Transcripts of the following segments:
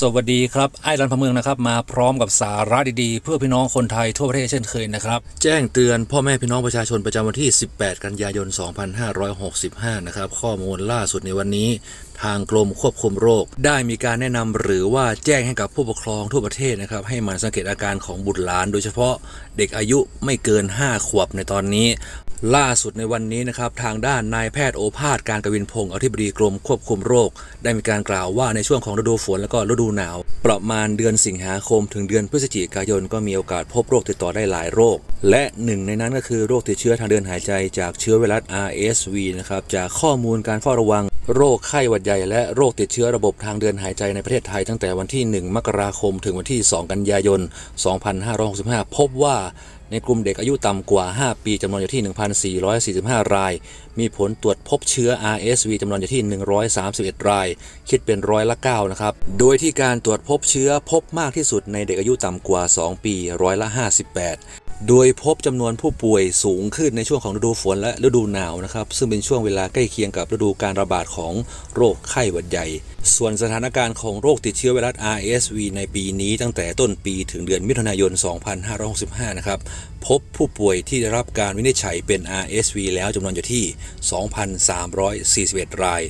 สวัสดีครับ ไอ้รันพะเมืองนะครับ มาพร้อมกับสาระดีๆ เพื่อพี่น้องคนไทยทั่วประเทศเช่นเคยนะครับ แจ้งเตือนพ่อแม่พี่น้องประชาชนประจำวันที่ 18 กันยายน 2565 นะครับ ข้อมูลล่าสุดในวันนี้ ทางกรมควบคุมโรค ได้มีการแนะนำหรือว่าแจ้งให้กับผู้ปกครองทั่วประเทศนะครับ ให้มันสังเกตอาการของบุตรหลาน โดยเฉพาะเด็กอายุไม่เกิน 5 ขวบในตอนนี้ ล่าสุดในวันนี้นะครับทางด้านนายแพทย์โอภาสการกวินพงศ์อธิบดีกรมควบคุมโรค ได้มีการกล่าวว่าในช่วงของฤดูฝนและก็ฤดูหนาว ประมาณเดือนสิงหาคม ถึงเดือนพฤศจิกายนก็มีโอกาสพบโรคติดต่อได้หลายโรค และหนึ่งในนั้นก็คือโรคติดเชื้อทางเดินหายใจจากเชื้อไวรัส RSV นะครับจากข้อมูลการเฝ้าระวังโรคไข้หวัดใหญ่และโรคติดเชื้อระบบทางเดินหายใจในประเทศไทยตั้งแต่วันที่ 1 มกราคม ถึงวันที่ 2 กันยายน 2565 พบว่า ในกลุ่มเด็กอายุต่ำกว่า 5 ปีจำนวนอยู่ที่ 1,445 ราย มีผลตรวจพบเชื้อ RSV จำนวนอยู่ที่ 131 ราย คิดเป็นร้อยละ9นะครับ โดยที่การตรวจพบเชื้อพบมากที่สุดในเด็กอายุต่ำกว่า 2 ปีร้อยละ 58 โดยพบจำนวนผู้ป่วยสูงขึ้นในช่วงของฤดูฝนและฤดูหนาวนะครับ ซึ่งเป็นช่วงเวลาใกล้เคียงกับฤดูการระบาดของโรคไข้หวัดใหญ่ ส่วนสถานการณ์ของโรคติดเชื้อไวรัส RSV ในปีนี้ตั้งแต่ต้นปีถึงเดือนมิถุนายน 2565 นะครับ พบผู้ป่วยที่ได้รับการวินิจฉัยเป็น RSV แล้วจำนวนอยู่ที่ 2,341 ราย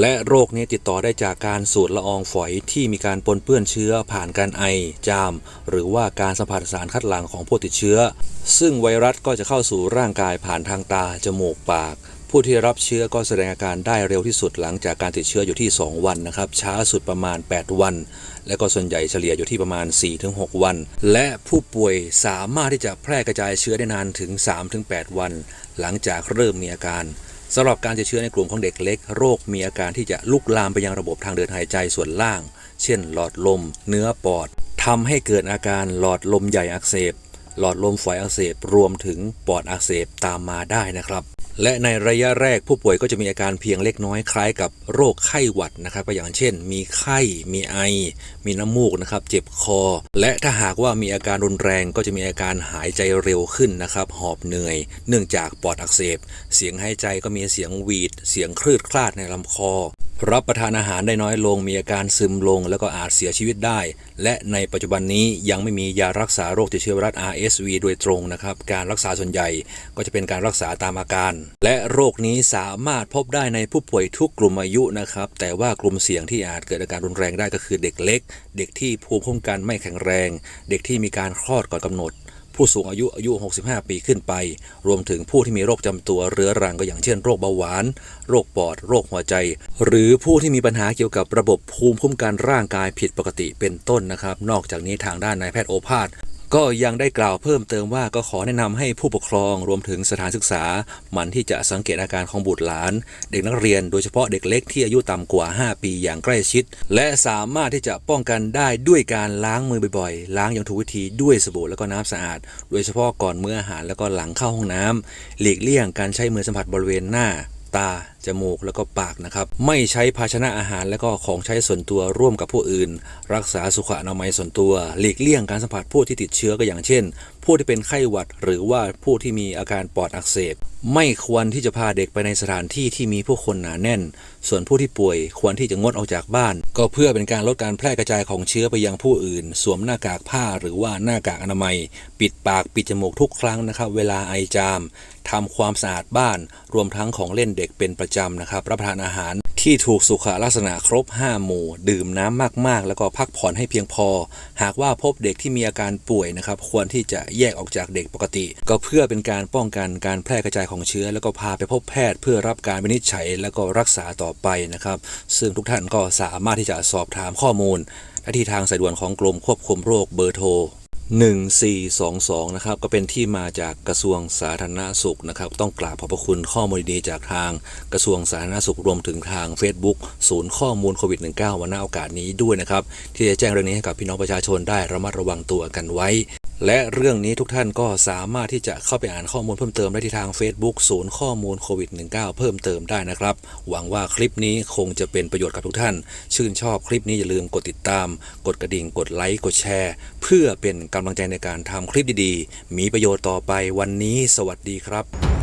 และโรคนี้ติดต่อได้จากการสูดละอองฝอยที่มีการปนเปื้อนเชื้อผ่านการไอ จาม หรือว่าการสัมผัสสารคัดหลั่งของผู้ติดเชื้อ ซึ่งไวรัสก็จะเข้าสู่ร่างกายผ่านทางตา จมูก ปาก ผู้ที่รับเชื้อก็แสดงอาการได้เร็วที่สุดหลังจากการติดเชื้ออยู่ที่ 2 วันนะครับ ช้าสุดประมาณ 8 วัน และก็ส่วนใหญ่เฉลี่ยอยู่ที่ประมาณ 4-6 วัน และผู้ป่วยสามารถที่จะแพร่กระจายเชื้อได้นานถึง 3-8 วัน หลังจากเริ่มมีอาการ สำหรับการติดเชื้อในกลุ่มของเด็กเล็ก โรคมีอาการที่จะลุกลามไปยังระบบทางเดินหายใจส่วนล่าง เช่น หลอดลม เนื้อปอดทำให้เกิดอาการหลอดลมใหญ่อักเสบ หลอดลมฝอยอักเสบรวมถึงปอดอักเสบตามมาได้นะครับ และในระยะแรกผู้ป่วยก็จะมีอาการเพียงเล็กน้อยคล้ายกับโรคไข้หวัดนะครับอย่างเช่น มีไข้ มีไอ มีน้ำมูกนะครับเจ็บคอ และถ้าหากว่ามีอาการรุนแรงก็จะมีอาการหายใจเร็วขึ้นนะครับหอบเหนื่อย เนื่องจากปอดอักเสบ เสียงหายใจก็มีเสียงหวีด เสียงคลืดคลาดในลำคอ รับประทานอาหารได้น้อยลง มีอาการซึมลง แล้วก็อาจเสียชีวิตได้ และในปัจจุบันนี้ยังไม่มียารักษาโรคติดเชื้อไวรัส RSV โดยตรงนะครับ การรักษาส่วนใหญ่ก็จะเป็นการรักษาตามอาการ และโรคนี้สามารถพบได้ในผู้ป่วยทุกกลุ่มอายุนะครับ แต่ว่ากลุ่มเสี่ยงที่อาจเกิดอาการรุนแรงได้ก็คือเด็กเล็ก เด็กที่ภูมิคุ้มกันไม่แข็งแรง เด็กที่มีการคลอดก่อนกำหนด ผู้สูงอายุอายุ 65 ปีขึ้นไป รวมถึงผู้ที่มีโรคจำตัวเรื้อรังก็อย่างเช่นโรคเบาหวาน โรคปอด โรคหัวใจ หรือผู้ที่มีปัญหาเกี่ยวกับระบบภูมิคุ้มกันร่างกายผิดปกติเป็นต้นนะครับ นอกจากนี้ทางด้านนายแพทย์โอภาส ก็ยังได้กล่าวเพิ่มเติมว่าก็ขอแนะนำให้ผู้ปกครองรวมถึงสถานศึกษาหมั่นที่จะสังเกตอาการของบุตรหลาน เด็กนักเรียนโดยเฉพาะเด็กเล็กที่อายุต่ำกว่า 5 ปีอย่างใกล้ชิด และสามารถที่จะป้องกันได้ด้วยการล้างมือบ่อยๆ ล้างอย่างถูกวิธีด้วยสบู่แล้วก็น้ำสะอาด โดยเฉพาะก่อนมื้ออาหารแล้วก็หลังเข้าห้องน้ำหลีกเลี่ยงการใช้มือสัมผัสบริเวณหน้า ตา จมูก แล้วก็ปากนะครับ ไม่ใช้ภาชนะอาหารและก็ของใช้ส่วนตัวร่วมกับผู้อื่น รักษาสุขอนามัยส่วนตัว หลีกเลี่ยงการสัมผัสผู้ที่ติดเชื้อก็อย่างเช่นผู้ที่เป็นไข้หวัด หรือว่าผู้ที่มีอาการปอดอักเสบ ไม่ควรที่จะพาเด็กไปในสถานที่ที่มีผู้คนหนาแน่น ส่วนผู้ที่ป่วยควรที่จะงดออกจากบ้าน ก็เพื่อเป็นการลดการแพร่กระจายของเชื้อไปยังผู้อื่น สวมหน้ากากผ้าหรือว่าหน้ากากอนามัย ปิดปากปิดจมูกทุกครั้งนะครับ เวลาไอจามทำความสะอาดบ้าน รวมทั้งของเล่นเด็กเป็นประจำนะครับ รับประทานอาหาร ที่ถูกสุขลักษณะครบ 5 หมู่ ดื่มน้ำมากๆ แล้วก็พักผ่อนให้เพียงพอ หากว่าพบเด็กที่มีอาการป่วยนะครับ ควรที่จะแยกออกจากเด็กปกติ ก็เพื่อเป็นการป้องกันการแพร่กระจายของเชื้อ แล้วก็พาไปพบแพทย์ เพื่อรับการวินิจฉัยแล้วก็รักษาต่อไปนะครับ ซึ่งทุกท่านก็สามารถที่จะสอบถามข้อมูลได้ที่ทางสายด่วนของกรมควบคุมโรคเบอร์โทร 1422 นะครับ ก็เป็นที่มาจากกระทรวงสาธารณสุขนะครับ ต้องกราบขอบพระคุณข้อมูลดีจากทางกระทรวงสาธารณสุขรวมถึงทาง Facebook ศูนย์ข้อมูลโควิด -19 วันหน้าโอกาสนี้ด้วยนะครับ ที่จะแจ้งเรื่องนี้ให้กับพี่น้องประชาชนได้ระมัดระวังตัวกันไว้ และเรื่องนี้ทุกท่านก็สามารถที่จะเข้าไปอ่านข้อมูลเพิ่มเติมได้ที่ทาง Facebook ศูนย์ข้อมูลโควิด -19 เพิ่มเติมได้นะครับ หวังว่าคลิปนี้คงจะเป็นประโยชน์กับทุกท่าน ชื่นชอบคลิปนี้อย่าลืมกดติดตาม กดกระดิ่ง กดไลค์ กดแชร์ เพื่อเป็นกำลังใจในการทำคลิปดีๆ มีประโยชน์ต่อไปวันนี้ สวัสดีครับ